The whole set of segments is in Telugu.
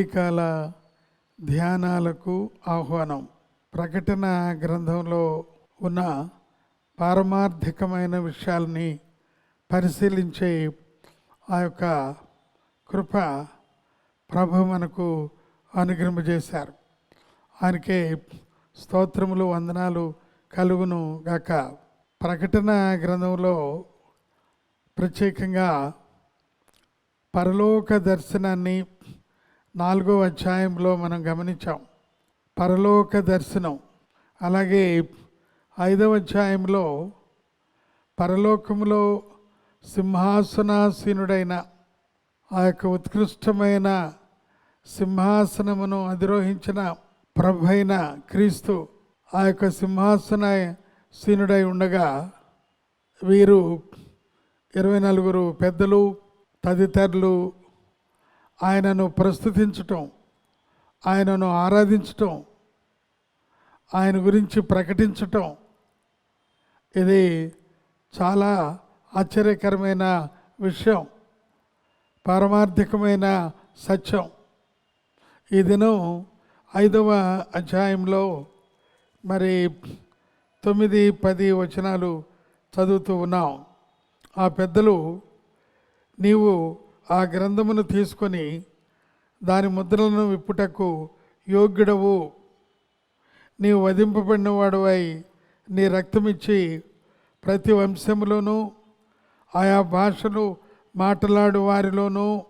ఉదయకాల ధ్యానాలకు ఆహ్వానం. ప్రకటన గ్రంథంలో ఉన్న పారమార్థికమైన విషయాల్ని పరిశీలించే ఆ యొక్క కృప ప్రభు మనకు అనుగ్రహింపజేశారు. ఆయనకే స్తోత్రములు వందనాలు కలుగును గాక. ప్రకటన గ్రంథంలో ప్రత్యేకంగా పరలోక దర్శనాన్ని నాలుగో అధ్యాయంలో మనం గమనించాం. పరలోక దర్శనం. అలాగే ఐదవ అధ్యాయంలో పరలోకంలో సింహాసనాసీనుడైన ఆ యొక్క ఉత్కృష్టమైన సింహాసనమును అధిరోహించిన ప్రభైన క్రీస్తు ఆ యొక్క సింహాసన సీనుడై ఉండగా వీరు ఇరవై నలుగురు పెద్దలు తదితరులు ఆయనను ప్రస్తుతించటం ఆయనను ఆరాధించటం ఆయన గురించి ప్రకటించటం ఇది చాలా ఆశ్చర్యకరమైన విషయం పారమార్థికమైన సత్యం. ఈ దినం ఐదవ అధ్యాయంలో మరి తొమ్మిది పది వచనాలు చదువుతూ ఉన్నాం. ఆ పెద్దలు నీవు ఆ గ్రంథమును తీసుకొని దాని ముద్రలను విప్పుటకు యోగ్యుడవు. నీవు వధింపబడినవాడువై నీ రక్తమిచ్చి ప్రతి వంశములోనూ ఆయా భాషలు మాట్లాడు వారిలోనూ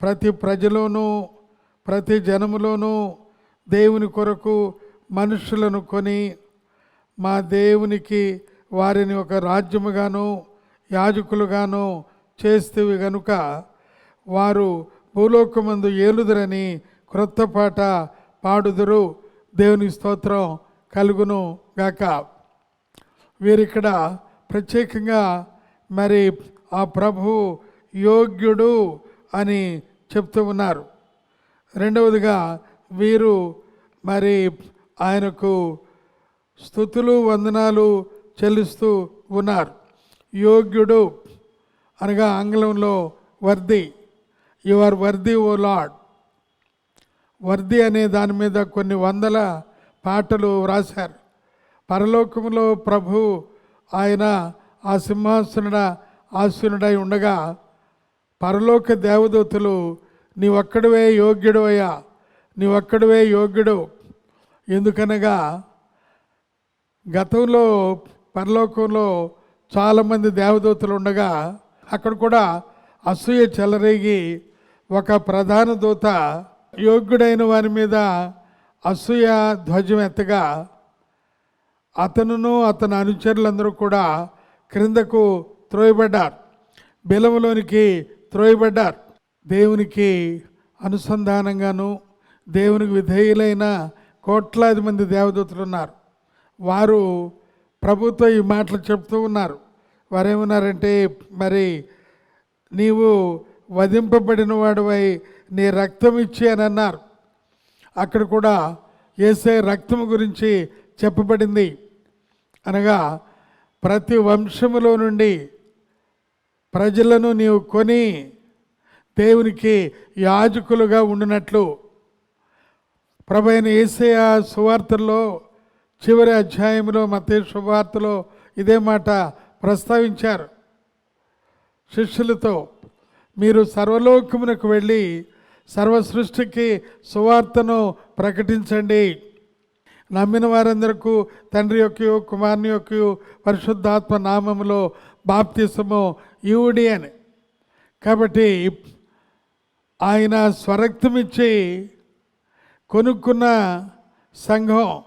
ప్రతి ప్రజలోనూ ప్రతి జనములోనూ దేవుని కొరకు మనుషులను కొని మా దేవునికి వారిని ఒక రాజ్యముగాను యాజకులుగాను చేస్తేవి గనుక వారు భూలోకమందు ఏలుదురని క్రొత్త పాట పాడుదురు. దేవుని స్తోత్రం కలుగును గాక. వీరిక్కడ ప్రత్యేకంగా మరి ఆ ప్రభు యోగ్యుడు అని చెప్తూ ఉన్నారు. రెండవదిగా వీరు మరి ఆయనకు స్థుతులు వందనాలు చెల్లిస్తూ ఉన్నారు. యోగ్యుడు అనగా ఆంగ్లంలో worthy. You are worthy O lord worthy అనే దాని మీద కొన్ని వందల పాటలు వ్రాశారు. పరలోకంలో ప్రభు ఆయన ఆ సింహాసనుడ ఆసీనుడై ఉండగా పరలోక దేవదూతలు నీవొక్కడివే యోగ్యుడు అయ్యా నీవొక్కడివే యోగ్యుడు. ఎందుకనగా గతంలో పరలోకంలో చాలామంది దేవదూతలు ఉండగా అక్కడ కూడా అసూయ చెలరేగి ఒక ప్రధాన దూత యోగ్యుడైన వారి మీద అసూయ ధ్వజం ఎత్తగా అతనును అతని అనుచరులందరూ కూడా క్రిందకు త్రోయబడ్డారు. బిలవలోనికి త్రోయబడ్డారు. దేవునికి అనుసంధానంగాను దేవునికి విధేయులైన కోట్లాది మంది దేవదూతలు ఉన్నారు వారు ప్రభుత్వ ఈ మాటలు చెప్తూ ఉన్నారు. వారేమన్నారంటే మరి నీవు వధింపబడిన వాడివై నీ రక్తం ఇచ్చి అని అన్నారు. అక్కడ కూడా ఏసే రక్తం గురించి చెప్పబడింది. అనగా ప్రతి వంశములో నుండి ప్రజలను నీవు కొని దేవునికి యాజకులుగా ఉండినట్లు ప్రభైన ఏసయ సువార్తల్లో చివరి అధ్యాయంలో మతే శుభవార్తలో ఇదే మాట ప్రస్తావించారు. శిష్యులతో మీరు సర్వలోకమునకు వెళ్ళి సర్వ సృష్టికి సువార్తను ప్రకటించండి. నమ్మిన వారందరకు తండ్రి యొక్క కుమారుని యొక్క పరిశుద్ధాత్మ నామములో బాప్తిసము ఈవుడి అని. కాబట్టి ఆయన స్వరక్తమిచ్చి కొనుక్కున్న సంఘం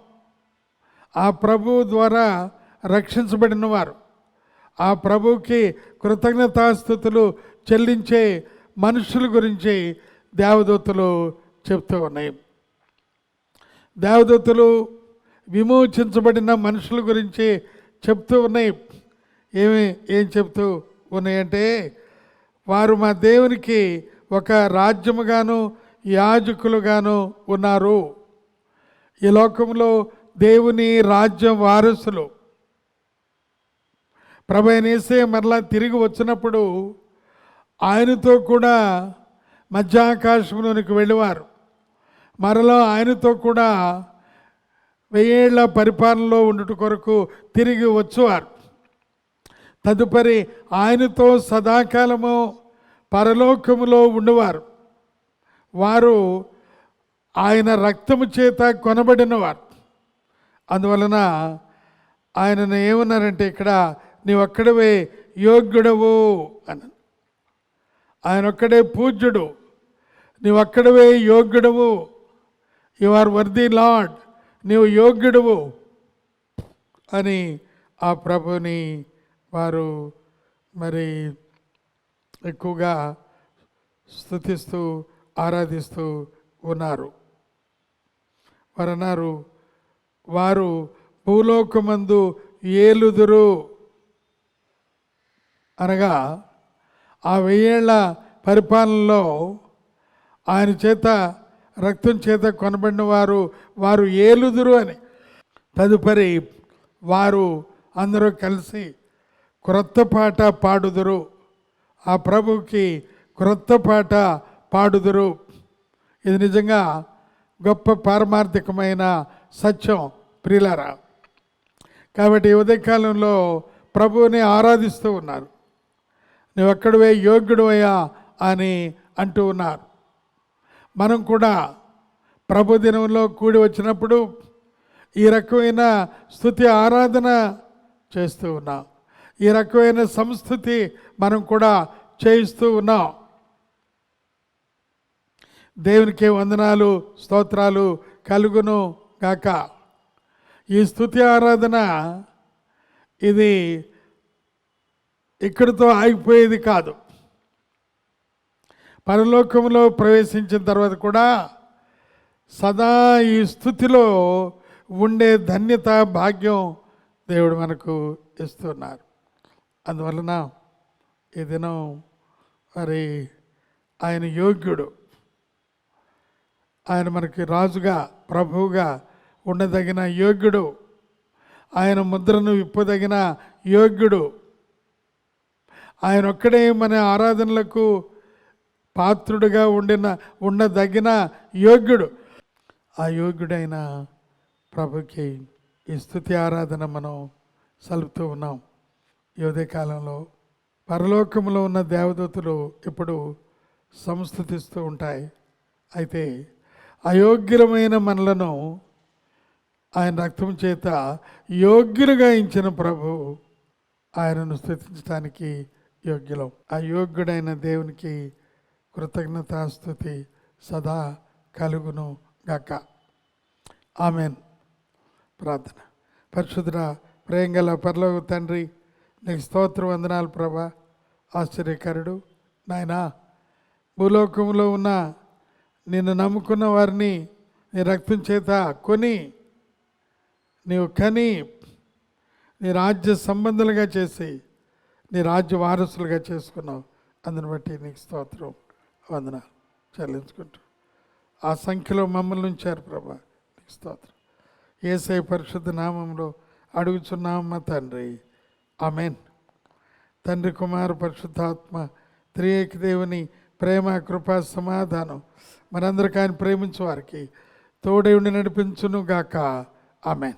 ఆ ప్రభు ద్వారా రక్షించబడిన వారు ఆ ప్రభువుకి కృతజ్ఞతాస్థుతులు చెల్లించే మనుషుల గురించి దేవదూతలు చెప్తూ ఉన్నాయి. దేవదూతలు విమోచించబడిన మనుషుల గురించి చెప్తూ ఉన్నాయి. ఏమి ఏం చెప్తూ ఉన్నాయంటే వారు మా దేవునికి ఒక రాజ్యముగాను యాజకులుగాను ఉన్నారు. ఈ లోకంలో దేవుని రాజ్యం వారసులు. ప్రభైనేసే మరలా తిరిగి వచ్చినప్పుడు ఆయనతో కూడా మధ్యాకాశంలోనికి వెళ్ళేవారు. మరలా ఆయనతో కూడా వెయ్యేళ్ళ పరిపాలనలో ఉండుట కొరకు తిరిగి వచ్చేవారు. తదుపరి ఆయనతో సదాకాలము పరలోకములో ఉండేవారు. వారు ఆయన రక్తము చేత కొనబడినవారు. అందువలన ఆయనను ఏమన్నారంటే ఇక్కడ నీవు ఒక్కడవే యోగ్యుడవు అని ఆయన ఒక్కడే పూజ్యుడు. నీవు ఒక్కడవే యోగ్యుడవు. యు ఆర్ వర్ది లాడ్ నీవు యోగ్యుడవు అని ఆ ప్రభుని వారు మరి ఎక్కువగా స్థుతిస్తూ ఆరాధిస్తూ ఉన్నారు. వారు అన్నారు వారు భూలోకమందు ఏలుదురు. అనగా ఆ వెయ్యేళ్ళ పరిపాలనలో ఆయన చేత రక్తం చేత కొనబడిన వారు వారు ఏలుదురు అని. తదుపరి వారు అందరూ కలిసి క్రొత్త పాట పాడుదురు. ఆ ప్రభుకి క్రొత్త పాట పాడుదురు. ఇది నిజంగా గొప్ప పారమార్థికమైన సత్యం ప్రియులారా. కాబట్టి ఉదయకాలంలో ప్రభువుని ఆరాధిస్తూ ఉన్నారు. నువ్వు ఎక్కడవే యోగ్యుడువయ్యా అని అంటూ ఉన్నారు. మనం కూడా ప్రభు దినంలో కూడి వచ్చినప్పుడు ఈ రకమైన స్థుతి ఆరాధన చేస్తూ ఉన్నాం. ఈ రకమైన సంస్థుతి మనం కూడా చేయిస్తూ ఉన్నాం. దేవునికి వందనాలు స్తోత్రాలు కలుగును గాక. ఈ స్థుతి ఆరాధన ఇది ఇక్కడితో ఆగిపోయేది కాదు. పరలోకంలో ప్రవేశించిన తర్వాత కూడా సదా ఈ స్థుతిలో ఉండే ధన్యత భాగ్యం దేవుడు మనకు ఇస్తున్నారు. అందువలన ఈ దినం మరి ఆయన యోగ్యుడు. ఆయన మనకి రాజుగా ప్రభువుగా ఉండదగిన యోగ్యుడు. ఆయన ముద్రను విప్పదగిన యోగ్యుడు. ఆయన ఒక్కడే మన ఆరాధనలకు పాత్రుడుగా ఉండిన ఉండదగిన యోగ్యుడు. ఆ యోగ్యుడైన ప్రభుకి ఈ స్థుతి ఆరాధన మనం సలుపుతూ ఉన్నాం. యోధే కాలంలో పరలోకంలో ఉన్న దేవదూతలు ఇప్పుడు సంస్థుతిస్తూ ఉంటాయి. అయితే అయోగ్యమైన మనలను ఆయన రక్తం చేత యోగ్యులుగా ఇచ్చిన ప్రభు ఆయనను స్థుతించడానికి యోగ్యులం. ఆ యోగ్యుడైన దేవునికి కృతజ్ఞతాస్థుతి సదా కలుగును గక. ఆమెన్. ప్రార్థన. పరిశుద్ధ ప్రేంగల పరలోక తండ్రి నీకు స్తోత్ర వందనాలు ప్రభా. ఆశ్చర్యకరుడు నాయనా భూలోకంలో ఉన్న నిన్ను నమ్ముకున్న వారిని నీ రక్తం చేత కొని నీవు కని నీ రాజ్య సంబంధులుగా చేసి నీ రాజ్య వారసులుగా చేసుకున్నావు. అందుని బట్టి నీకు స్తోత్రం. వందన చెల్లించుకుంటూ. ఆ సంఖ్యలో మమ్మల్ని ఉంచారు ప్రభా. నీకు స్తోత్రం. ఏసై పరిశుద్ధ నామంలో అడుగుచున్నాం తండ్రి. ఆమెన్. తండ్రి కుమార పరిశుద్ధాత్మ త్రియేక దేవుని ప్రేమ కృప సమాధానం మనందరికీ ఆయన ప్రేమించే వారికి తోడే ఉండి నడిపించును గాక ఆమెన్.